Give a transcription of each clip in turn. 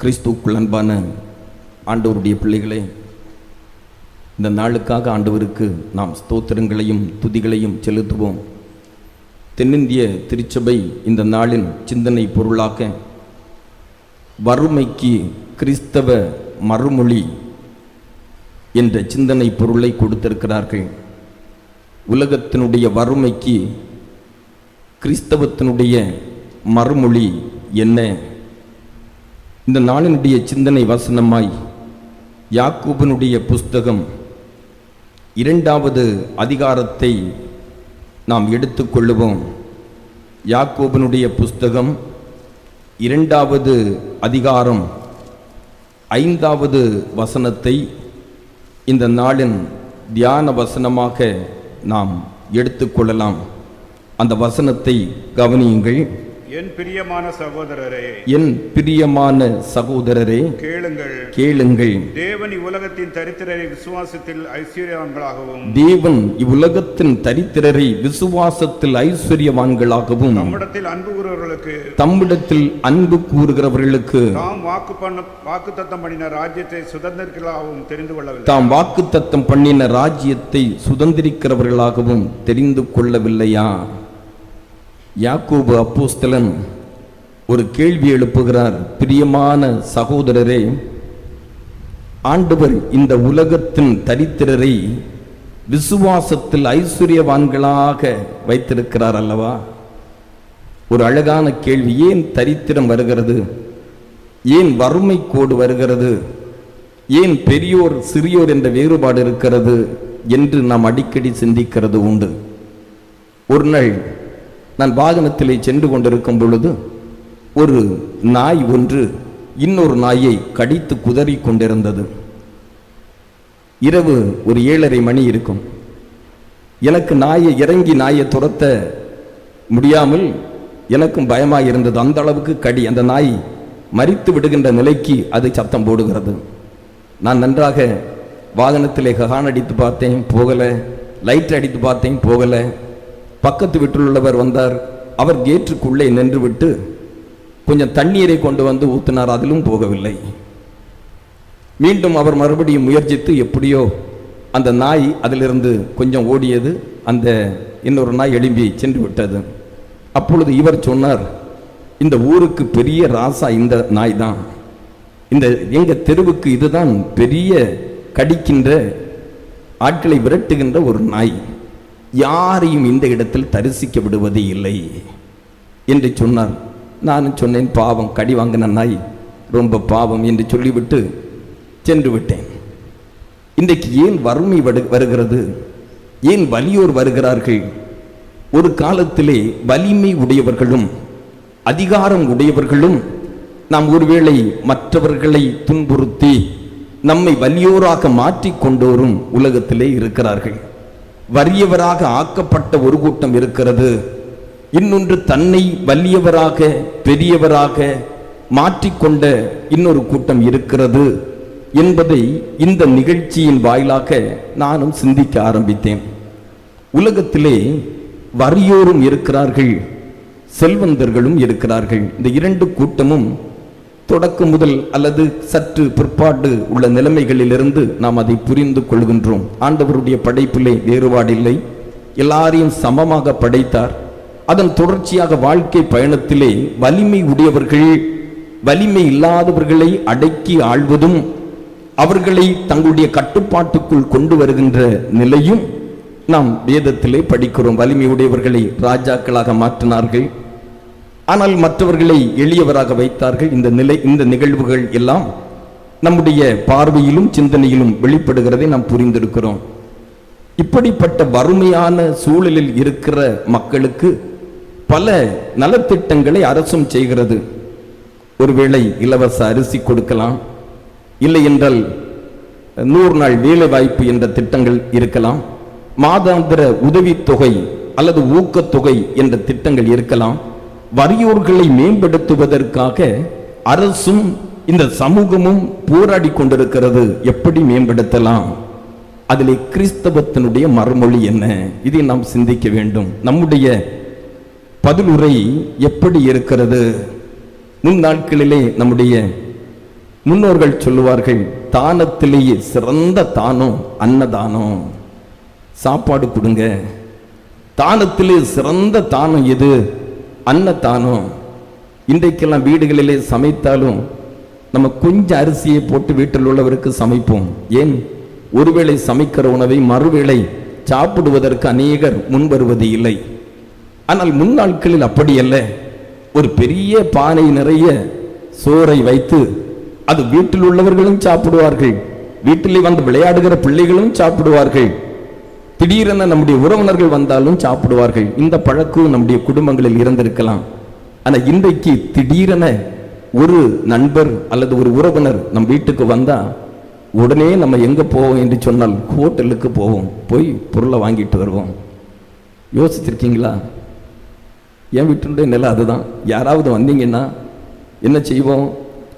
கிறிஸ்துக்குள் அன்பான ஆண்டவருடைய பிள்ளைகளே இந்த நாளுக்காக ஆண்டவருக்கு நாம் ஸ்தோத்திரங்களையும் துதிகளையும் செலுத்துவோம். தென்னிந்திய திருச்சபை இந்த நாளின் சிந்தனை பொருளாக்க வறுமைக்கு கிறிஸ்தவ மறுமொழி என்ற சிந்தனை பொருளை கொடுத்திருக்கிறார்கள். உலகத்தினுடைய வறுமைக்கு கிறிஸ்தவத்தினுடைய மறுமொழி என்ன? இந்த நாளினுடைய சிந்தனை வசனமாய் யாக்கூபனுடைய புஸ்தகம் இரண்டாவது அதிகாரத்தை நாம் எடுத்துக்கொள்ளுவோம். யாக்கோபனுடைய புஸ்தகம் இரண்டாவது அதிகாரம் ஐந்தாவது வசனத்தை இந்த நாளின் தியான வசனமாக நாம் எடுத்துக்கொள்ளலாம். அந்த வசனத்தை கவனியுங்கள். என் பிரியமான சகோதரரே என் பிரியமான சகோதரரே கேளுங்கள். கேளுங்கள். தேவன் இவ்வுலகத்தின் தரித்திரரை விசுவாசத்தில் ஐஸ்வர்யவான்களாகவும் தேவன் இவ்வுலகத்தின் தரித்திரரை விசுவாசத்தில் ஐஸ்வர்யவான்களாகவும் நம்மிடத்தில் அன்பு கூறுவர்களுக்கு தம்மிடத்தில் அன்பு கூறுகிறவர்களுக்கு தாம் வாக்கு பண்ண வாக்கு தத்தம் பண்ணின ராஜ்யத்தை சுதந்திரங்களாகவும் தெரிந்து கொள்ளவில்லை. தாம் வாக்குத்தத்தம் பண்ணின ராஜ்யத்தை சுதந்திரிக்கிறவர்களாகவும் தெரிந்து கொள்ளவில்லையா? யாக்கூபு அப்போஸ்தலன் ஒரு கேள்வி எழுப்புகிறார். பிரியமான சகோதரரே ஆண்டவர் இந்த உலகத்தின் தரித்திரரை விசுவாசத்தில் ஐஸ்வர்யவான்களாக வைத்திருக்கிறார் அல்லவா? ஒரு அழகான கேள்வி. ஏன் தரித்திரம் வருகிறது? ஏன் வறுமை கோடு வருகிறது? ஏன் பெரியோர் சிறியோர் என்ற வேறுபாடு இருக்கிறது? என்று நாம் அடிக்கடி சிந்திக்கிறது உண்டு. ஒரு நாள் நான் வாகனத்திலே சென்று கொண்டிருக்கும் பொழுது ஒரு நாய் ஒன்று இன்னொரு நாயை கடித்து குதறி கொண்டிருந்தது. இரவு ஒரு ஏழரை மணி இருக்கும். எனக்கு நாயை இறங்கி நாயை துரத்த முடியாமல் எனக்கும் பயமாக இருந்தது. அந்த அளவுக்கு கடி. அந்த நாய் மறித்து விடுகின்ற நிலைக்கு அது சத்தம் போடுகிறது. நான் நன்றாக வாகனத்திலே ஹான் அடித்து பார்த்தேன் போகலை. லைட் அடித்து பார்த்தேன் போகலை. பக்கத்து வீட்டிலுள்ளவர் வந்தார். அவர் கேட்டுக்குள்ளே நின்றுவிட்டு கொஞ்சம் தண்ணீரை கொண்டு வந்து ஊத்தினார் அதிலும் போகவில்லை. மீண்டும் அவர் மறுபடியும் முயற்சித்து எப்படியோ அந்த நாய் அதிலிருந்து கொஞ்சம் ஓடியது அந்த இன்னொரு நாய் எழும்பி சென்று விட்டது. அப்பொழுது இவர் சொன்னார் இந்த ஊருக்கு பெரிய ராசா இந்த நாய் தான் இந்த எங்கள் தெருவுக்கு இதுதான் பெரிய கடிக்கின்ற ஆட்களை விரட்டுகின்ற ஒரு நாய். யாரையும் இந்த இடத்தில் தரிசிக்க விடுவது இல்லை என்று சொன்னார். நானும் சொன்னேன் பாவம் கடி வாங்கின நாய் ரொம்ப பாவம் என்று சொல்லிவிட்டு சென்று விட்டேன். இன்றைக்கு ஏன் வறுமை வருகிறது? ஏன் வலியோர் வருகிறார்கள்? ஒரு காலத்திலே வலிமை உடையவர்களும் அதிகாரம் உடையவர்களும் நாம் ஒருவேளை மற்றவர்களை துன்புறுத்தி நம்மை வலியோராக மாற்றிக் கொண்டோரும் உலகத்திலே இருக்கிறார்கள். வறியவராக ஆக்கப்பட்ட ஒரு கூட்டம் இருக்கிறது. இன்னொன்று தன்னை வலியவராக பெரியவராக மாற்றிக்கொண்ட இன்னொரு கூட்டம் இருக்கிறது என்பதை இந்த நிகழ்ச்சியின் வாயிலாக நானும் சிந்திக்க ஆரம்பித்தேன். உலகத்திலே வறியோரும் இருக்கிறார்கள் செல்வந்தர்களும் இருக்கிறார்கள். இந்த இரண்டு கூட்டமும் தொடக்கம் முதல் அல்லது சற்று பிற்பாடு உள்ள நிலைமைகளிலிருந்து நாம் அதை புரிந்து கொள்கின்றோம். ஆண்டவருடைய படைப்பிலே வேறுபாடில்லை. எல்லாரையும் சமமாக படைத்தார். அதன் தொடர்ச்சியாக வாழ்க்கை பயணத்திலே வலிமை உடையவர்கள் வலிமை இல்லாதவர்களை அடக்கி ஆள்வதும் அவர்களை தங்களுடைய கட்டுப்பாட்டுக்குள் கொண்டு வருகின்ற நிலையும் நாம் வேதத்திலே படிக்கிறோம். வலிமை உடையவர்களை ராஜாக்களாக மாற்றினார்கள். ஆனால் மற்றவர்களை எளியவராக வைத்தார்கள். இந்த நிலை இந்த நிகழ்வுகள் எல்லாம் நம்முடைய பார்வையிலும் சிந்தனையிலும் வெளிப்படுகிறதை நாம் புரிந்திருக்கிறோம். இப்படிப்பட்ட வறுமையான சூழலில் இருக்கிற மக்களுக்கு பல நலத்திட்டங்களை அரசும் செய்கிறது. ஒருவேளை இலவச அரிசி கொடுக்கலாம். இல்லை என்றால் நூறு நாள் வேலை வாய்ப்பு என்ற திட்டங்கள் இருக்கலாம். மாதாந்திர உதவித்தொகை அல்லது ஊக்கத்தொகை என்ற திட்டங்கள் இருக்கலாம். வறியோர்களை மேம்படுத்துவதற்காக அரசும் இந்த சமூகமும் போராடி கொண்டிருக்கிறது. எப்படி மேம்படுத்தலாம்? அதிலே கிறிஸ்தவத்தினுடைய மறுமொழி என்ன? இதை நாம் சிந்திக்க வேண்டும். நம்முடைய பதிலுரை எப்படி இருக்கிறது? முன் நாட்களிலே நம்முடைய முன்னோர்கள் சொல்லுவார்கள் தானத்திலேயே சிறந்த தானம் அன்னதானம். சாப்பாடு கொடுங்க. தானத்திலே சிறந்த தானம் எது? அன்னதானம். இன்றைக்கெல்லாம் வீடுகளிலே சமைத்தாலும் நம்ம கொஞ்சம் அரிசியை போட்டு வீட்டில் உள்ளவருக்கு சமைப்போம். ஏன்? ஒருவேளை சமைக்கிற உணவை மறுவேளை சாப்பிடுவதற்கு அநேகர் முன்வருவது இல்லை. ஆனால் முன்னாட்களில் அப்படி அல்ல. ஒரு பெரிய பானை நிறைய சோறை வைத்து அது வீட்டில் உள்ளவர்களும் சாப்பிடுவார்கள். வீட்டிலே வந்து விளையாடுகிற பிள்ளைகளும் சாப்பிடுவார்கள். திடீரென நம்முடைய உறவினர்கள் வந்தாலும் சாப்பிடுவார்கள். இந்த பழக்கம் நம்முடைய குடும்பங்களில் இருந்திருக்கலாம். ஆனால் இன்றைக்கு திடீரென ஒரு நண்பர் அல்லது ஒரு உறவினர் நம் வீட்டுக்கு வந்தால் உடனே நம்ம எங்கே போவோம் என்று சொன்னால் ஹோட்டலுக்கு போவோம். போய் பொருளை வாங்கிட்டு வருவோம். யோசிச்சிருக்கீங்களா? என் வீட்டினுடைய நிலை அதுதான். யாராவது வந்தீங்கன்னா என்ன செய்வோம்?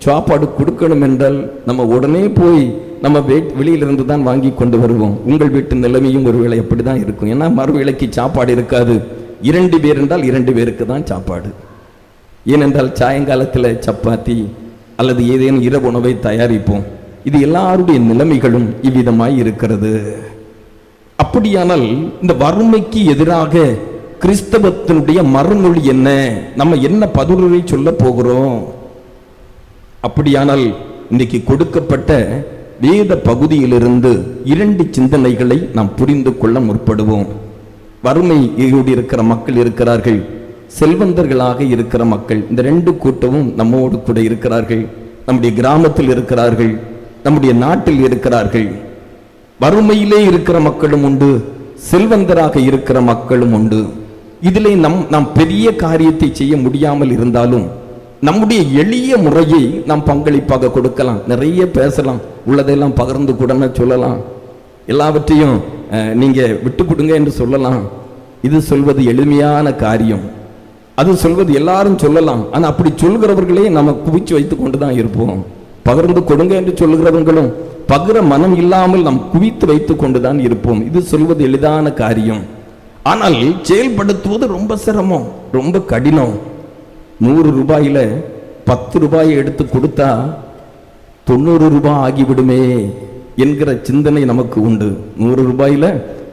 சாப்பாடு கொடுக்கணும் என்றால் நம்ம உடனே போய் நம்ம வெளியிலிருந்து தான் வாங்கி கொண்டு வருவோம். உங்கள் வீட்டு நிலைமையும் ஒருவேளை அப்படி தான் இருக்கும். ஏன்னா மறுவேளைக்கு சாப்பாடு இருக்காது. இரண்டு பேர் என்றால் இரண்டு பேருக்கு தான் சாப்பாடு. ஏனென்றால் சாயங்காலத்தில் சப்பாத்தி அல்லது ஏதேனும் இரவு உணவை தயாரிப்போம். இது எல்லாருடைய நிலைமைகளும் இவ்விதமாய் இருக்கிறது. அப்படியானால் இந்த வறுமைக்கு எதிராக கிறிஸ்தவத்தினுடைய மறுமொழி என்ன? நம்ம என்ன பதிலுரை சொல்ல போகிறோம்? அப்படியானால் இன்னைக்கு கொடுக்கப்பட்ட வேத பகுதியிலிருந்து இரண்டு சிந்தனைகளை நாம் புரிந்து கொள்ள முற்படுவோம். வறுமையோடு இருக்கிற மக்கள் இருக்கிறார்கள். செல்வந்தர்களாக இருக்கிற மக்கள். இந்த ரெண்டு கூட்டமும் நம்மோடு கூட இருக்கிறார்கள். நம்முடைய கிராமத்தில் இருக்கிறார்கள். நம்முடைய நாட்டில் இருக்கிறார்கள். வறுமையிலே இருக்கிற மக்களும் உண்டு. செல்வந்தராக இருக்கிற மக்களும் உண்டு. இதிலே நம் நாம் பெரிய காரியத்தை செய்ய முடியாமல் இருந்தாலும் நம்முடைய எளிய முறையை நாம் பங்களிப்பாக கொடுக்கலாம். நிறைய பேசலாம். உள்ளதெல்லாம் பகிர்ந்து கூட சொல்லலாம். எல்லாவற்றையும் நீங்கள் விட்டு கொடுங்க என்று சொல்லலாம். இது சொல்வது எளிமையான காரியம். அது சொல்வது எல்லாரும் சொல்லலாம். ஆனால் அப்படி சொல்கிறவர்களே நம்ம குவிச்சு வைத்து கொண்டு தான் இருப்போம். பகிர்ந்து கொடுங்க என்று சொல்கிறவங்களும் பகிர மனம் இல்லாமல் நாம் குவித்து வைத்து கொண்டுதான் இருப்போம். இது சொல்வது எளிதான காரியம். ஆனால் செயல்படுத்துவது ரொம்ப சிரமம் ரொம்ப கடினம். நூறு ரூபாயில பத்து ரூபாயை எடுத்து கொடுத்தா தொண்ணூறு ரூபாய் ஆகிவிடுமே என்கிற சிந்தனை நமக்கு உண்டு. நூறு ரூபாயில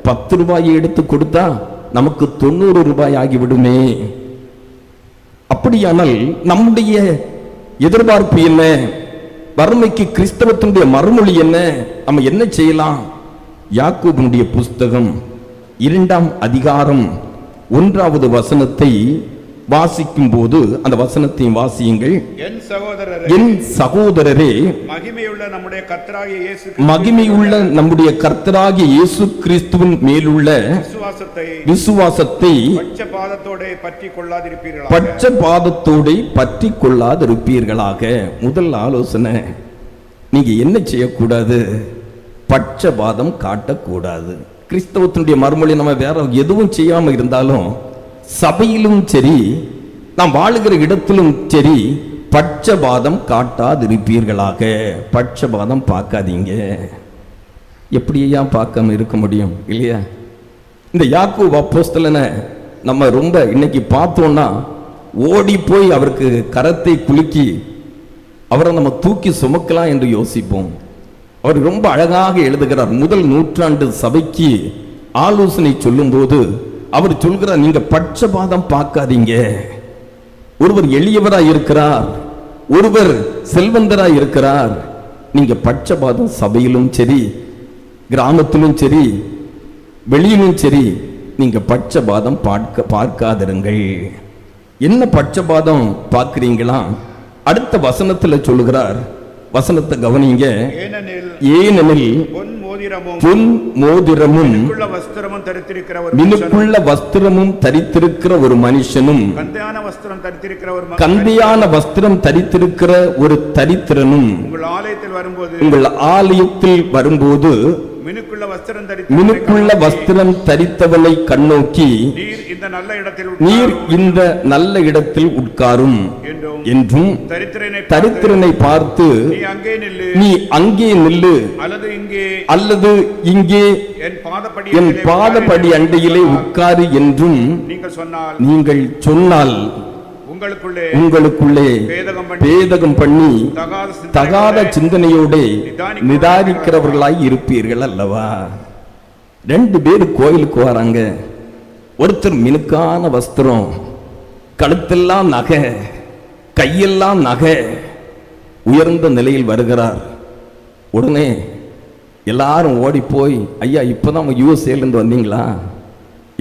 பத்து ரூபாயை எடுத்து கொடுத்தா நமக்கு தொண்ணூறு ரூபாய் ஆகிவிடுமே. அப்படியானால் நம்முடைய எதிர்பார்ப்பு என்ன? வறுமைக்கு கிறிஸ்தவத்தினுடைய மறுமொழி என்ன? நம்ம என்ன செய்யலாம்? யாக்கோபினுடைய புஸ்தகம் இரண்டாம் அதிகாரம் ஒன்றாவது வசனத்தை வாசிக்கும் போது அந்த வசனத்தையும் வாசியுங்கள். என் சகோதரரே என் சகோதரரே மகிமையுள்ள நம்முடைய கர்த்தராகிய இயேசு மகிமையுள்ள நம்முடைய கர்த்தராகிய இயேசு கிறிஸ்துவின் மேலுள்ள விசுவாசத்தை விசுவாசத்தை பட்ச பாதத்தோட பற்றி கொள்ளாதிருப்பீர்களா பட்ச பாதத்தோடு பற்றி கொள்ளாதிருப்பீர்களாக முதல் ஆலோசனை நீங்க என்ன செய்யக்கூடாது? பட்சபாதம் காட்டக்கூடாது. கிறிஸ்தவத்தினுடைய மறுமொழி நம்ம வேற எதுவும் செய்யாம இருந்தாலும் சபையிலும் சரி நாம் வாழுகிற இடத்திலும் சரி பட்சபாதம் காட்டாதிருப்பீர்களாக. பட்சபாதம் பார்க்காதீங்க. எப்படியா பார்க்காம இருக்க முடியும் இல்லையா? இந்த யாக்கு அப்போஸ்தலனை நம்ம ரொம்ப இன்னைக்கு பார்த்தோம்னா ஓடி போய் அவருக்கு கரத்தை குலுக்கி அவரை நம்ம தூக்கி சுமக்கலாம் என்று யோசிப்போம். அவர் ரொம்ப அழகாக எழுதுகிறார் முதல் நூற்றாண்டு சபைக்கு ஆலோசனை சொல்லும்போது அவர் சொல்கிறார் நீங்க பட்சபாதம் பார்க்காதீங்க. ஒருவர் எளியவராய் இருக்கிறார். ஒருவர் செல்வந்தராய் இருக்கிறார். நீங்க பட்சபாதம் சபையிலும் சரி கிராமத்திலும் சரி வெளியிலும் சரி நீங்க பட்சபாதம் பார்க்க பார்க்காதிருங்கள். என்ன பட்சபாதம் பார்க்கிறீங்களா? அடுத்த வசனத்துல சொல்லுகிறார். வசனத்தை கவனிங்க. ஏனெனில் ஏனெனில் பொன் மோதிரமும் மினுக்குள்ள வஸ்திரமும் தரித்திருக்கிற ஒரு மனுஷனும் கந்தையான வஸ்திரம் தரித்திருக்கிற ஒரு மகன். கந்தையான வஸ்திரம் தரித்திருக்கிற ஒரு தரித்திரனும் உங்கள் ஆலயத்தில் வரும்போது உங்கள் ஆலயத்தில் வரும்போது மினுக்குள்ள வஸ்திரம் தரித்தவனை கண்ணோக்கி நீர் இந்த நல்ல இடத்தில் நீர் உட்காரும் இந்த நல்ல இடத்தில் உட்காரும் என்றும் தரித்திரனை பார்த்து, நீ அங்கே நில்லு. நீ அங்கே நில்லு. அல்லது இங்கே அல்லது இங்கே என் பாதப்படி அண்டையிலே உட்காரு என்றும் நீங்கள் சொன்னால் நீங்கள் சொன்னால் உங்களுக்குள்ளே உங்களுக்குள்ளே பேதகம் பண்ணி தகாத சிந்தனையோடு நிதானிக்கிறவர்களாய் இருப்பீர்கள் அல்லவா? ரெண்டு பேர் கோயிலுக்கு வராங்க. ஒருத்தர் மினுக்கான வஸ்திரம் கழுத்தெல்லாம் நகை கையெல்லாம் நகை உயர்ந்த நிலையில் வருகிறார். உடனே எல்லாரும் ஓடி போய் ஐயா இப்பதான் யூஎஸ்ஏல இருந்து வந்தீங்களா?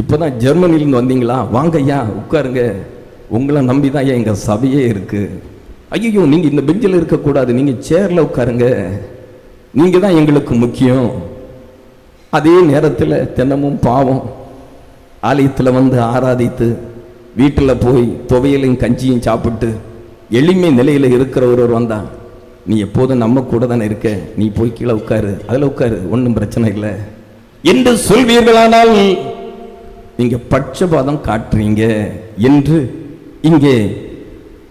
இப்பதான் ஜெர்மனில இருந்து வந்தீங்களா? வாங்க ஐயா உட்காருங்க. உங்களை நம்பி தான் ஐயா சபையே இருக்குது ஐயோ நீங்கள் இந்த பெஞ்சில் இருக்கக்கூடாது. நீங்கள் சேரில் உட்காருங்க. நீங்கள் தான் எங்களுக்கு முக்கியம். அதே நேரத்தில் தினமும் பாவம். ஆலயத்தில் வந்து ஆராதித்து வீட்டில் போய் துவையலையும் கஞ்சியும் சாப்பிட்டு எளிமை நிலையில் இருக்கிற ஒருவர் வந்தா நீ எப்போதும் நம்ம கூட தானே இருக்க? நீ போய் கீழே உட்காரு. அதில் உட்காரு. ஒன்றும் பிரச்சனை இல்லை. என்று சொல்வீர்களானால் நீங்கள் பட்சபாதம் காட்டுறீங்க என்று இங்கே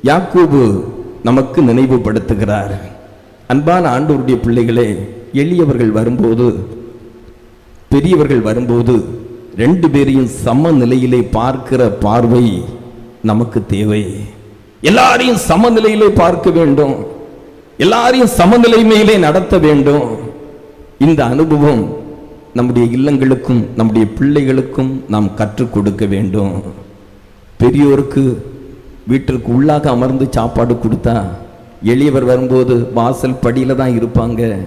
யாக்கோபு நமக்கு நினைவுபடுத்துகிறார். அன்பான ஆண்டோருடைய பிள்ளைகளே எளியவர்கள் வரும்போது பெரியவர்கள் வரும்போது ரெண்டு பேரையும் சம நிலையிலே பார்க்கிற பார்வை நமக்கு தேவை. எல்லாரையும் சமநிலையிலே பார்க்க வேண்டும். எல்லாரையும் சமநிலை மேலே நடத்த வேண்டும். இந்த அனுபவம் நம்முடைய இல்லங்களுக்கும் நம்முடைய பிள்ளைகளுக்கும் நாம் கற்றுக் கொடுக்க வேண்டும். பெரியோருக்கு வீட்டிற்கு உள்ளாக அமர்ந்து சாப்பாடு கொடுத்தா எளியவர் வரும்போது வாசல் படியில் தான் இருப்பாங்க.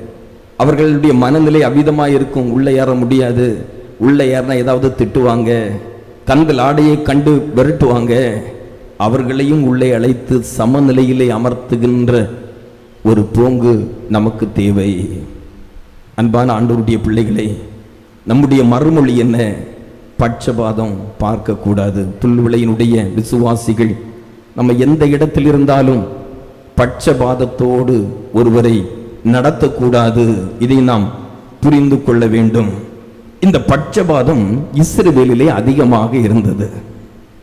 அவர்களுடைய மனநிலை அவிதமாக இருக்கும். உள்ளே ஏற முடியாது. உள்ளே ஏறினா ஏதாவது திட்டுவாங்க. கண்கள் ஆடையை கண்டு விரட்டுவாங்க அவர்களையும் உள்ளே அழைத்து சமநிலையிலே அமர்த்துகின்ற ஒரு போங்கு நமக்கு தேவை. அன்பான ஆண்டவருடைய பிள்ளைகளே நம்முடைய மறுமொழி என்ன? பட்சபாதம் பார்க்கக்கூடாது. புல்விளையினுடைய விசுவாசிகள் நம்ம எந்த இடத்தில் இருந்தாலும் பட்சபாதத்தோடு ஒருவரை நடத்தக்கூடாது. இதை நாம் புரிந்து கொள்ள வேண்டும். இந்த பட்சபாதம் இஸ்ரவேலிலே அதிகமாக இருந்தது.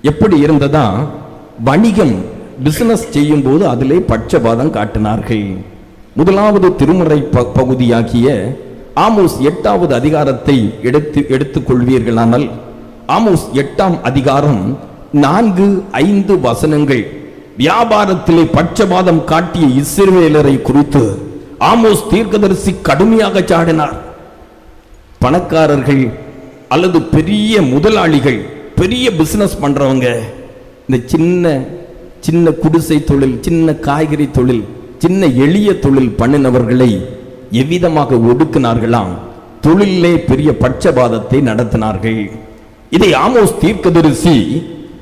எப்படி இருந்ததா? வணிகம் பிசினஸ் செய்யும் போது அதிலே பட்சபாதம் காட்டினார்கள். முதலாவது திருமுறை ப- பகுதியாகிய ஆமோஸ் எட்டாவது அதிகாரத்தை எடுத்து எடுத்துக் கொள்வீர்களானால் ஆமோஸ் எட்டாம் அதிகாரம் நான்கு ஐந்து வசனங்கள். வியாபாரத்திலே பட்சபாதம் காட்டிய இஸ்ரவேலரை குறித்து ஆமோஸ் தீர்க்கதரிசி கடுமையாக சாடினார். பணக்காரர்கள் அல்லது பெரிய முதலாளிகள் பெரிய பிசினஸ் பண்றவங்க இந்த சின்ன சின்ன குடிசை தொழில் சின்ன காய்கறி தொழில் சின்ன எளிய தொழில் பண்ணினவர்களை எவ்விதமாக ஒடுக்கினார்களாம்? தொழிலே பெரிய பட்சபாதத்தை நடத்தினார்கள். இதை ஆமோஸ் தீர்க்கதரிசி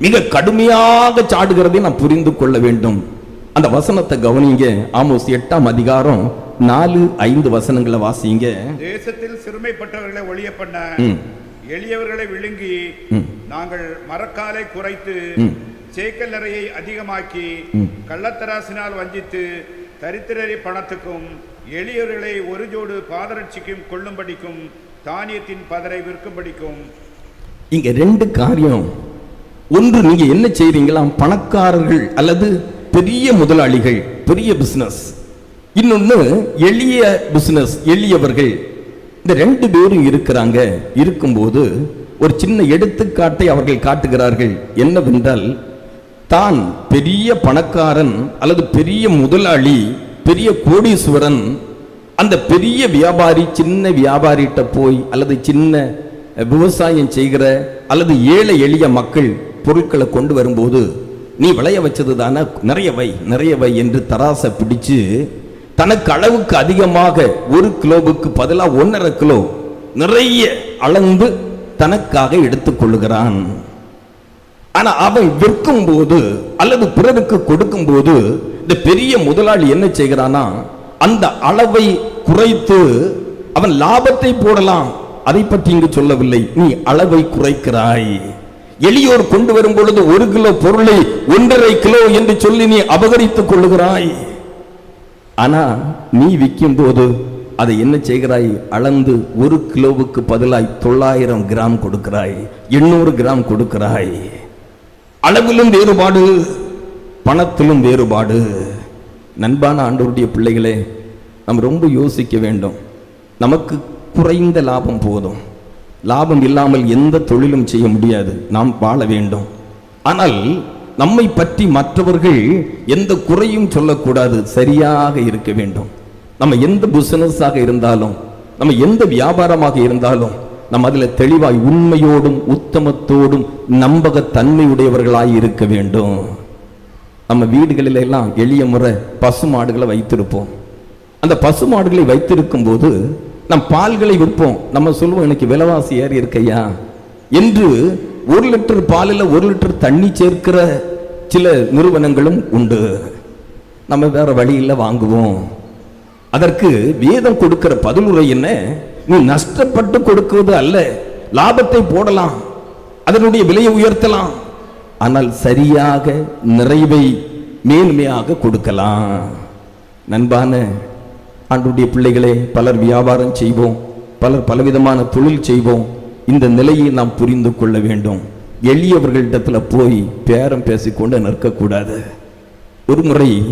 மிக கடுமையாக சாடுகிறதை நாம் புரிந்து கொள்ள வேண்டும் அந்த வசனத்தை கவனிங்க ஆமோஸ் எட்டாம் அதிகாரம் நாலு ஐந்து வசனங்களை வாசிங்க தேசத்தில் சிறுமைப்பட்டவர்களை ஒழிய பண்ண. எளியவர்களை விழுங்கி. நாங்கள் மரக்காலை குறைத்து ம். சேக்கல் நிறையை அதிகமாக்கி. கள்ளத்தராசினால் வஞ்சித்து தரித்திரரை பணத்துக்கும் எளியவர்களை ஒரு ஜோடு பாதரட்சிக்கும் கொள்ளும்படிக்கும் தானியத்தின் பதரை விற்கும்படிக்கும் இங்க ரெண்டு காரியம் ஒன்று நீங்க என்ன செய்கிறீங்களாம் பணக்காரர்கள் அல்லது பெரிய முதலாளிகள் பெரிய பிசினஸ் இன்னொன்று எளிய பிசினஸ் எளியவர்கள். இந்த ரெண்டு பேரும் இருக்கிறாங்க. இருக்கும்போது ஒரு சின்ன எடுத்துக்காட்டை அவர்கள் காட்டுகிறார்கள். என்னவென்றால் தான் பெரிய பணக்காரன் அல்லது பெரிய முதலாளி பெரிய கோடீஸ்வரன் அந்த பெரிய வியாபாரி சின்ன வியாபாரிகிட்ட போய் அல்லது சின்ன விவசாயம் செய்கிற அல்லது ஏழை எளிய மக்கள் பொருட்களை கொண்டு வரும்போது நீ விளைய வச்சது தானே நிறைய வை நிறைய வை என்று தராசை பிடிச்சு தனக்கு அளவுக்கு அதிகமாக ஒரு கிலோவுக்கு பதிலாக ஒன்றரை கிலோ நிறைய அளந்து தனக்காக எடுத்துக்கொள்ளுகிறான் ஆனா அவன் விற்கும் போது அல்லது பிறருக்கு கொடுக்கும் போது இந்த பெரிய முதலாளி என்ன செய்கிறானா அந்த அளவை குறைத்து அவன் லாபத்தை போடலாம். அதை பற்றி இங்கு சொல்லவில்லை. நீ அளவை குறைக்கிறாய். எளியோர் கொண்டு வரும் பொழுது ஒரு கிலோ பொருளை ஒன்றரை கிலோ என்று சொல்லி நீ அபகரித்துக் கொள்ளுகிறாய். ஆனா நீ விற்கும் போது அதை என்ன செய்கிறாய்? அளந்து ஒரு கிலோவுக்கு பதிலாய் தொள்ளாயிரம் கிராம் கொடுக்கிறாய். எண்ணூறு கிராம் கொடுக்கிறாய். அளவிலும் வேறுபாடு பணத்திலும் வேறுபாடு. நண்பான ஆண்டோருடைய பிள்ளைகளே நாம் ரொம்ப யோசிக்க வேண்டும். நமக்கு குறைந்த லாபம் போதும். லாபம் இல்லாமல் எந்த தொழிலும் செய்ய முடியாது. நாம் வாழ வேண்டும். ஆனால் நம்மை பற்றி மற்றவர்கள் எந்த குறையும் சொல்லக்கூடாது. சரியாக இருக்க வேண்டும். நம்ம எந்த பிசினஸாக இருந்தாலும் நம்ம எந்த வியாபாரமாக இருந்தாலும் நம்ம அதில் தெளிவாய் உண்மையோடும் உத்தமத்தோடும் நம்பகத்தன்மையுடையவர்களாய் இருக்க வேண்டும். நம்ம வீடுகளில் எல்லாம் எளிய முறை பசு மாடுகளை வைத்திருப்போம். அந்த பசு மாடுகளை வைத்திருக்கும் போது நம் பால்களை விற்போம். நம்ம சொல்லுவோம் எனக்கு விலைவாசி ஏறி இருக்கையா என்று ஒரு லிட்டர் பாலில் ஒரு லிட்டர் தண்ணி சேர்க்கிற சில நிறுவனங்களும் உண்டு. நம்ம வேற வழியில் வாங்குவோம். அதற்கு வேதம் கொடுக்கிற பதிலுரை என்ன? நீ நஷ்டப்பட்டு கொடுக்குவது அல்ல லாபத்தை போடலாம் அதனுடைய விலையை உயர்த்தலாம் ஆனால் சரியாக நிறைவை மேன்மையாக கொடுக்கலாம். நண்பான ஆண்டுடைய பிள்ளைகளே பலர் வியாபாரம் செய்வோம் பலர் பலவிதமான தொழில் செய்வோம். இந்த நிலையை நாம் புரிந்து கொள்ள வேண்டும். எளியவர்களிடத்துல போய் பேரம் பேசிக்கொண்டு நிற்கக்கூடாது. ஒரு முறை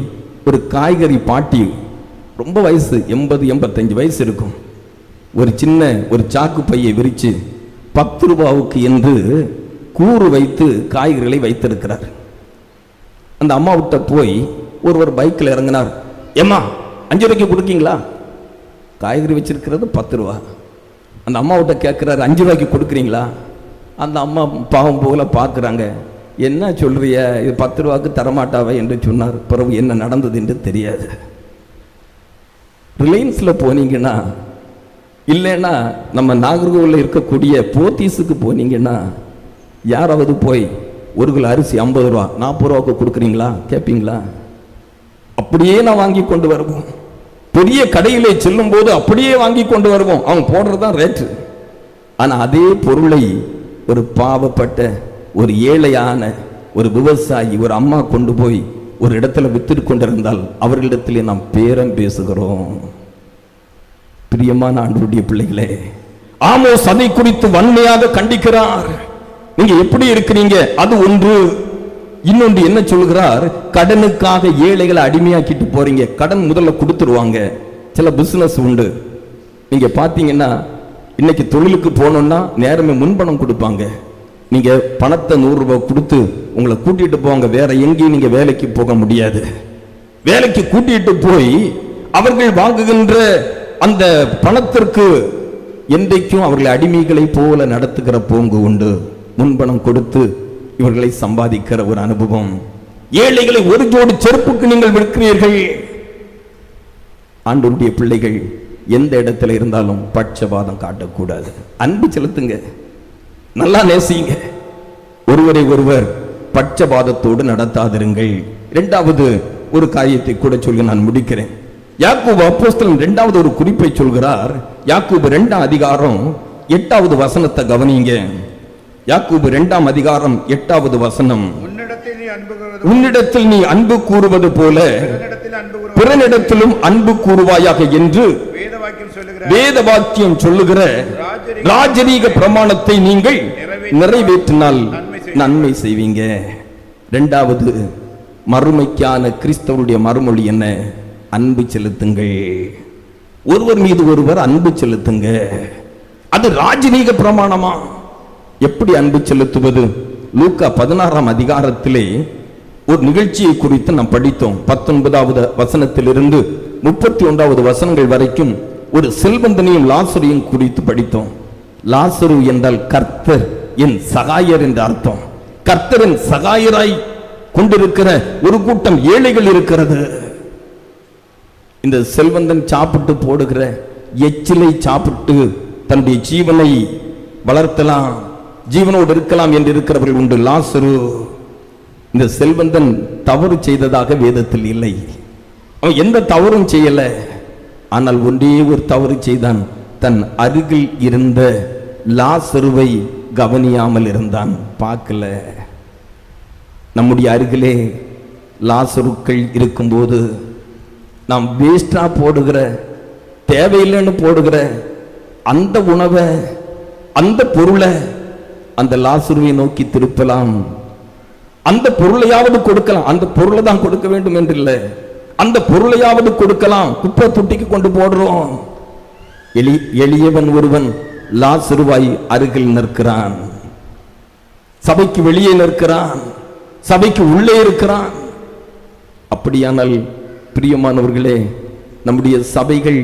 ஒரு காய்கறி பாட்டி ரொம்ப வயசு எண்பது எண்பத்தஞ்சு வயசு இருக்கும். ஒரு சின்ன ஒரு சாக்கு பையை விரித்து பத்து ரூபாவுக்கு என்று கூறு வைத்து காய்கறிகளை வைத்திருக்கிறார். அந்த அம்மாவிட்ட போய் ஒருவர் பைக்கில் இறங்கினார். ஏம்மா அஞ்சு ரூபாய்க்கு கொடுக்கீங்களா? காய்கறி வச்சுருக்கிறது பத்து ரூபா. அந்த அம்மாவிட்ட கேட்குறாரு அஞ்சு ரூபாய்க்கு கொடுக்குறீங்களா? அந்த அம்மா பாவம் போகல பார்க்குறாங்க. என்ன சொல்றிய? இது பத்து ரூபாய்க்கு தரமாட்டாவே என்று சொன்னார். பிறகு என்ன நடந்தது என்று தெரியாது. ரிலையன்ஸில் போனீங்கன்னா இல்லைன்னா நம்ம நாகர்கோவில் இருக்கக்கூடிய போத்தீஸுக்கு போனீங்கன்னா யாராவது போய் ஒரு கிலோ அரிசி ஐம்பது ரூபா நாற்பது ரூபாய்க்கு கொடுக்குறீங்களா? கேட்பீங்களா? அப்படியே நான் வாங்கி கொண்டு வருவோம். பெரிய கடையிலே செல்லும் போது அப்படியே வாங்கி கொண்டு வருவோம். அவன் போடுறது தான் ரேட்டு ஆனால் அதே பொருளை ஒரு பாவப்பட்ட ஒரு ஏழையான ஒரு விவசாயி ஒரு அம்மா கொண்டு போய் ஒரு இடத்துல வித்துட்டு கொண்டிருந்தால் அவர்களிடத்திலே நாம் பேரம் பேசுகிறோம். பிரியமான ஆண்டுடைய பிள்ளைகளே ஆமோஸ் அதை குறித்து வன்மையாக கண்டிக்கிறார். நீங்க எப்படி இருக்கிறீங்க? அது ஒன்று. இன்னொன்று என்ன சொல்கிறார் கடனுக்காக ஏழைகளை அடிமையாக்கிட்டு போறீங்க. கடன் முதல்ல கொடுத்துருவாங்க. சில பிசினஸ் உண்டு. நீங்க பாத்தீங்கன்னா இன்னைக்கு தொழிலுக்கு போனோம்னா நேரமே முன்பணம் கொடுப்பாங்க. நீங்க பணத்தை நூறுரூபா கொடுத்து உங்களை கூட்டிட்டு போவாங்க. வேற எங்கேயும் நீங்க வேலைக்கு போக முடியாது. வேலைக்கு கூட்டிட்டு போய் அவர்கள் வாங்குகின்ற அந்த பணத்திற்கு என்றைக்கும் அவர்களை அடிமைகளை போல நடத்துகிற போங்கு உண்டு. முன்பணம் கொடுத்து இவர்களை சம்பாதிக்கிற ஒரு அனுபவம். ஏழைகளை ஒரு ஜோடி செருப்புக்கு நீங்கள் விற்கிறீர்கள். ஆண்டோருடைய பிள்ளைகள் எந்த இடத்துல இருந்தாலும் பட்சபாதம் காட்டக்கூடாது. அன்பு செலுத்துங்க. நல்லா நேசிங்க. ஒருவரை ஒருவர் பட்சபாதத்தோடு நடத்தாதிருங்கள். இரண்டாவது ஒரு காரியத்தை கூட சொல்லி நான் முடிக்கிறேன். யாக்கூபு அப்போஸ்தலன் இரண்டாவது ஒரு குறிப்பை சொல்கிறார். யாக்கூபு ரெண்டாம் அதிகாரம் எட்டாவது வசனத்தை கவனிங்க யாக்கூபு இரண்டாம் அதிகாரம் எட்டாவது வசனம். உன்னிடத்தில் நீ அன்பு கூறுவது போல. பிறனிடத்திலும் அன்பு கூறுவாயாக என்று வேத வாக்கியம் சொல்லுகிற ராஜரீக பிரமாணத்தை நீங்கள் நிறைவேற்றினால் நன்மை செய்வீங்க. இரண்டாவது மறுமைக்கான கிறிஸ்தவருடைய மறுமொழி என்ன? அன்பு செலுத்துங்கள். ஒருவர் மீது ஒருவர் அன்பு செலுத்துங்க. அது ராஜரீக பிரமாணமா? எப்படி அன்பு செலுத்துவது? லூக்கா பதினாறாம் அதிகாரத்திலே ஒரு நிகழ்ச்சியை குறித்து நாம் படித்தோம். பத்தொன்பதாவது வசனத்திலிருந்து முப்பத்தி ஒன்றாவது வசனங்கள் வரைக்கும் ஒரு செல்வந்தனையும் லாசரையும் குறித்து படித்தோம். லாசரு என்றால் கர்த்தர் என் சகாயர் என்ற அர்த்தம். கர்த்தரின் சகாயராய் கொண்டிருக்கிற ஒரு கூட்டம் ஏழைகள் இருக்கிறது. இந்த செல்வந்தன் சாப்பிட்டு போடுகிற எச்சிலை சாப்பிட்டு தன்னுடைய ஜீவனை வளர்த்தலாம். ஜீவனோடு இருக்கலாம் என்று இருக்கிறவர்கள் உண்டு. லாசரு இந்த செல்வந்தன் தவறு செய்ததாக வேதத்தில் இல்லை. அவன் எந்த தவறும் செய்யல. ஆனால் ஒன்றே ஒரு தவறு செய்தான். தன் அருகில் இருந்த லாசருவை கவனியாமல் இருந்தான். பார்க்கல. நம்முடைய அருகிலே லாசருக்கள் இருக்கும்போது நாம் வேஸ்டா போடுகிற தேவையில்லைன்னு போடுகிற அந்த உணவை அந்த பொருளை அந்த லாசுருவை நோக்கி திருப்பலாம். அந்த பொருளையாவது கொடுக்கலாம். அந்த பொருளை தான் கொடுக்க வேண்டும் என்று இல்லை அந்த பொருளையாவது கொடுக்கலாம். குப்பை தொட்டிக்கு கொண்டு போடுறோம். எளி எளியவன் ஒருவன் லாசுருவாய் அருகில் நிற்கிறான். சபைக்கு வெளியே நிற்கிறான். சபைக்கு உள்ளே இருக்கிறான். அப்படியானால் பிரியமானவர்களே நம்முடைய சபைகள்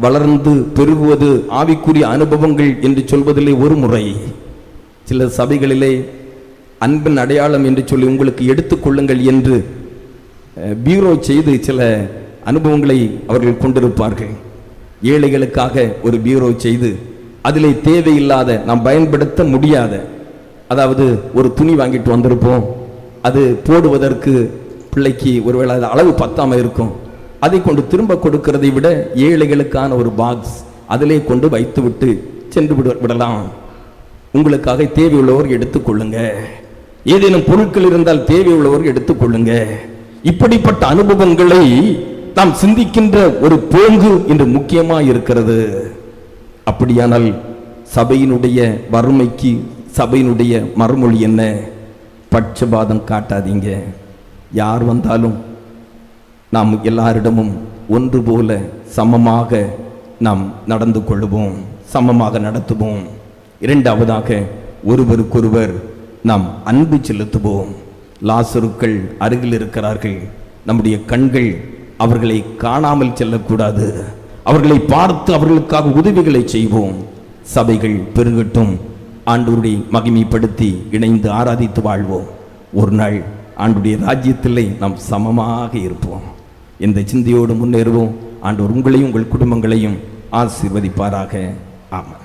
வளர்ந்து பெருகுவது ஆவிக்குரிய அனுபவங்கள் என்று சொல்வதிலே ஒரு முறை. சில சபைகளிலே அன்பின் அடையாளம் என்று சொல்லி உங்களுக்கு எடுத்துக்கொள்ளுங்கள் என்று பீரோ செய்து சில அனுபவங்களை அவர்கள் கொண்டிருப்பார்கள். ஏழைகளுக்காக ஒரு பீரோ செய்து அதிலே தேவையில்லாத நாம் பயன்படுத்த முடியாத அதாவது ஒரு துணி வாங்கிட்டு வந்திருப்போம். அது போடுவதற்கு பிள்ளைக்கு ஒருவேளை அது அளவு பத்தாமல் இருக்கும். அதை கொண்டு திரும்ப கொடுக்கிறதை விட ஏழைகளுக்கான ஒரு பாக்ஸ் அதிலே கொண்டு வைத்து விட்டு சென்று விட விடலாம். உங்களுக்காக தேவையுள்ளவர் எடுத்துக்கொள்ளுங்க ஏதேனும் பொருட்கள் இருந்தால் தேவையுள்ளவர் எடுத்துக்கொள்ளுங்க இப்படிப்பட்ட அனுபவங்களை நாம் சிந்திக்கின்ற ஒரு போங்கு இன்று முக்கியமாக இருக்கிறது. அப்படியானால் சபையினுடைய வறுமைக்கு சபையினுடைய மறுமொழி என்ன? பட்சபாதம் காட்டாதீங்க. யார் வந்தாலும் நாம் எல்லாரிடமும் ஒன்று போல சமமாக நாம் நடந்து கொள்வோம். சமமாக நடத்துவோம். இரண்டாவதாக ஒருவருக்கொருவர் நாம் அன்பு செலுத்துவோம். லாசருக்கள் அருகில் இருக்கிறார்கள். நம்முடைய கண்கள் அவர்களை காணாமல் செல்லக்கூடாது. அவர்களை பார்த்து அவர்களுக்காக உதவிகளை செய்வோம். சபைகள் பெருகட்டும். ஆண்டோருடைய மகிமைப்படுத்தி இணைந்து ஆராதித்து வாழ்வோம். ஒரு நாள் ஆண்டுடைய ராஜ்யத்திலே நாம் சமமாக இருப்போம். இந்த சிந்தையோடு முன்னேறுவோம். ஆண்டோர் உங்களையும் உங்கள் குடும்பங்களையும் ஆசீர்வதிப்பாராக. ஆமாம்